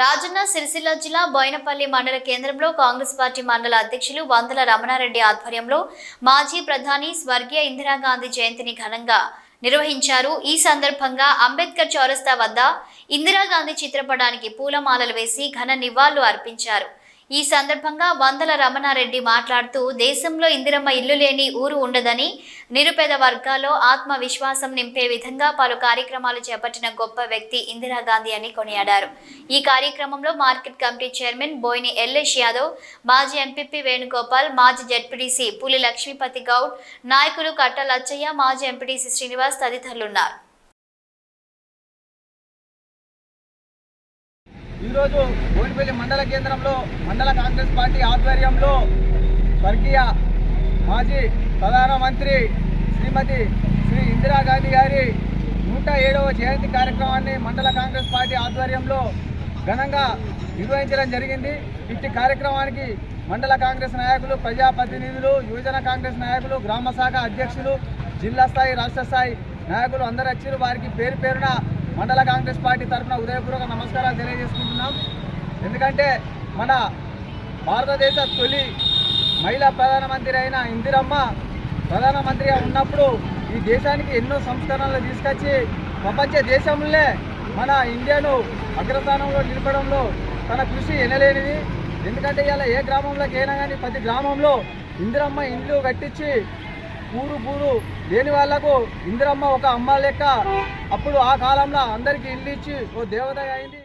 రాజన్న సిరిసిల్ల జిల్లా బోయినపల్లి మండల కేంద్రంలో కాంగ్రెస్ పార్టీ మండల అధ్యక్షులు వందల రమణారెడ్డి ఆధ్వర్యంలో మాజీ ప్రధాని స్వర్గీయ ఇందిరాగాంధీ జయంతిని ఘనంగా నిర్వహించారు. ఈ సందర్భంగా అంబేద్కర్ చౌరస్తా వద్ద ఇందిరాగాంధీ చిత్రపటానికి పూలమాలలు వేసి ఘన నివాళులు అర్పించారు. ఈ సందర్భంగా వందల రమణారెడ్డి మాట్లాడుతూ దేశంలో ఇందిరమ్మ ఇల్లు లేని ఊరు ఉండదని నిరుపేద వర్గాల్లో ఆత్మవిశ్వాసం నింపే విధంగా పలు కార్యక్రమాలు చేపట్టిన గొప్ప వ్యక్తి ఇందిరాగాంధీ అని కొనియాడారు. ఈ కార్యక్రమంలో market committee chairman Boyini LS Yadav మాజీ ఎంపీపీ వేణుగోపాల్ మాజీ జడ్పీటీసీ పులి లక్ష్మీపతి గౌడ్ నాయకులు కట్ట లచ్చయ్య మాజీ ఎంపీటీసీ శ్రీనివాస్ తదితరులున్నారు. ఈరోజు బోయినపల్లి మండల కేంద్రంలో మండల కాంగ్రెస్ పార్టీ ఆధ్వర్యంలో స్వర్గీయ మాజీ ప్రధానమంత్రి శ్రీమతి శ్రీ ఇందిరాగాంధీ గారి నూట ఏడవ జయంతి కార్యక్రమాన్ని మండల కాంగ్రెస్ పార్టీ ఆధ్వర్యంలో ఘనంగా నిర్వహించడం జరిగింది. ఇట్టి కార్యక్రమానికి మండల కాంగ్రెస్ నాయకులు ప్రజాప్రతినిధులు యువజన కాంగ్రెస్ నాయకులు గ్రామ శాఖ అధ్యక్షులు జిల్లా స్థాయి రాష్ట్ర స్థాయి నాయకులు అందరూ వచ్చారు వారికి పేరు పేరున మండల కాంగ్రెస్ పార్టీ తరఫున ఉదయపూర్వక నమస్కారాలు తెలియజేసుకుంటున్నాం. ఎందుకంటే మన భారతదేశ తొలి మహిళా ప్రధానమంత్రి అయిన ఇందిరమ్మ ప్రధానమంత్రిగా ఉన్నప్పుడు ఈ దేశానికి ఎన్నో సంస్కరణలు తీసుకొచ్చి ప్రపంచ దేశంలో మన ఇండియాను అగ్రస్థానంలో నిలపడంలో తన కృషి ఎనలేనిది. ఎందుకంటే ఇలా ఏ గ్రామంలోకి అయినా కానీ ప్రతి గ్రామంలో ఇందిరమ్మ ఇండ్లు కట్టించి ఊరు పూరు లేని వాళ్ళకు ఇందిరమ్మ ఒక అమ్మ లెక్క. అప్పుడు ఆ కాలంలో అందరికీ ఇల్లు ఇచ్చి ఓ దేవత అయింది.